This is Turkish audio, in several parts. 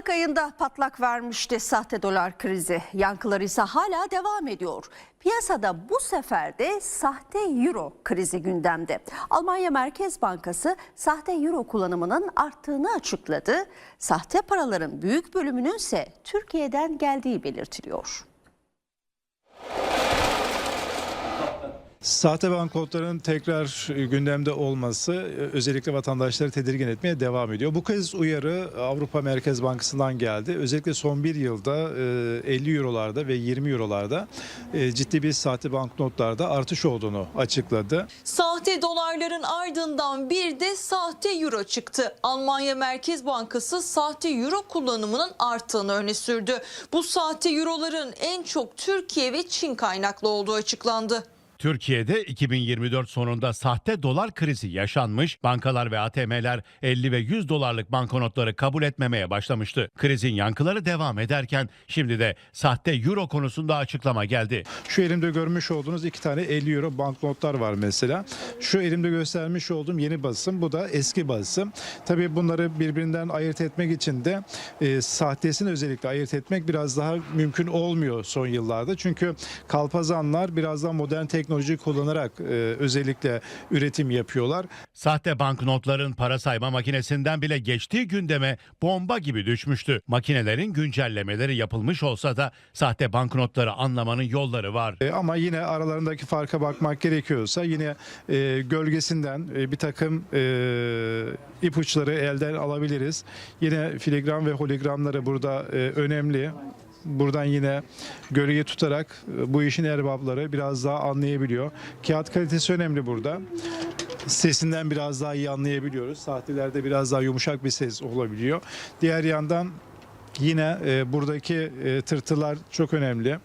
Aralık ayında patlak vermişti sahte dolar krizi. Yankıları ise hala devam ediyor. Piyasada bu sefer de sahte euro krizi gündemde. Almanya Merkez Bankası sahte euro kullanımının arttığını açıkladı. Sahte paraların büyük bölümünün ise Türkiye'den geldiği belirtiliyor. Sahte banknotların tekrar gündemde olması e, özellikle vatandaşları tedirgin etmeye devam ediyor. Bu kez uyarı Avrupa Merkez Bankası'ndan geldi. Özellikle son bir yılda e, 50 eurolarda ve 20 eurolarda e, ciddi bir sahte banknotlarda artış olduğunu açıkladı. Sahte dolarların ardından bir de sahte euro çıktı. Almanya Merkez Bankası sahte euro kullanımının arttığını öne sürdü. Bu sahte euroların en çok Türkiye ve Çin kaynaklı olduğu açıklandı. Türkiye'de 2024 sonunda sahte dolar krizi yaşanmış, bankalar ve ATM'ler 50 ve 100 dolarlık banknotları kabul etmemeye başlamıştı. Krizin yankıları devam ederken şimdi de sahte euro konusunda açıklama geldi. Şu elimde görmüş olduğunuz iki tane 50 euro banknotlar var mesela. Şu elimde göstermiş olduğum yeni basım, bu da eski basım. Tabii bunları birbirinden ayırt etmek için de e, sahtesini özellikle ayırt etmek biraz daha mümkün olmuyor son yıllarda. Çünkü kalpazanlar biraz daha modern teknoloji kullanarak e, özellikle üretim yapıyorlar. Sahte banknotların para sayma makinesinden bile geçtiği gündeme bomba gibi düşmüştü. Makinelerin güncellemeleri yapılmış olsa da sahte banknotları anlamanın yolları var. E, Ama yine aralarındaki farka bakmak gerekiyorsa yine e, gölgesinden e, bir takım e, ipuçları elden alabiliriz. Yine filigram ve holigramları burada e, önemli. Buradan yine gölge tutarak e, bu işin erbapları biraz daha anlayabiliyor. Kağıt kalitesi önemli burada. Sesinden biraz daha iyi anlayabiliyoruz. Sahtelerde biraz daha yumuşak bir ses olabiliyor. Diğer yandan Yine e, buradaki e, tırtılar çok önemli.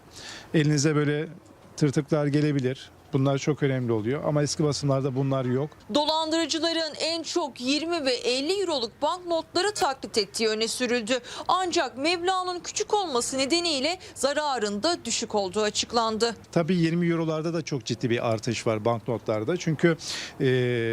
Elinize böyle tırtıklar gelebilir. Bunlar çok önemli oluyor ama eski basımlarda bunlar yok. Dolandırıcıların en çok 20 ve 50 euroluk banknotları taklit ettiği öne sürüldü. Ancak meblağın küçük olması nedeniyle zararın da düşük olduğu açıklandı. Tabii 20 eurolarda da çok ciddi bir artış var banknotlarda. Çünkü e,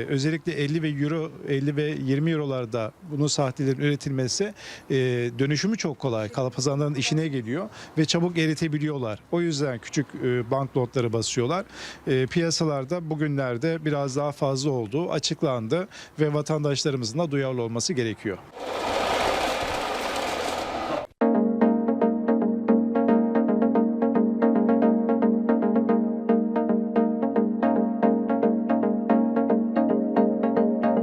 özellikle 50 ve euro 50 ve 20 eurolarda bunun sahtelerin üretilmesi e, dönüşümü çok kolay. Kalpazanların işine geliyor ve çabuk eritebiliyorlar. O yüzden küçük e, banknotları basıyorlar. E, piyasalarda bugünlerde biraz daha fazla olduğu açıklandı ve vatandaşlarımızın da duyarlı olması gerekiyor.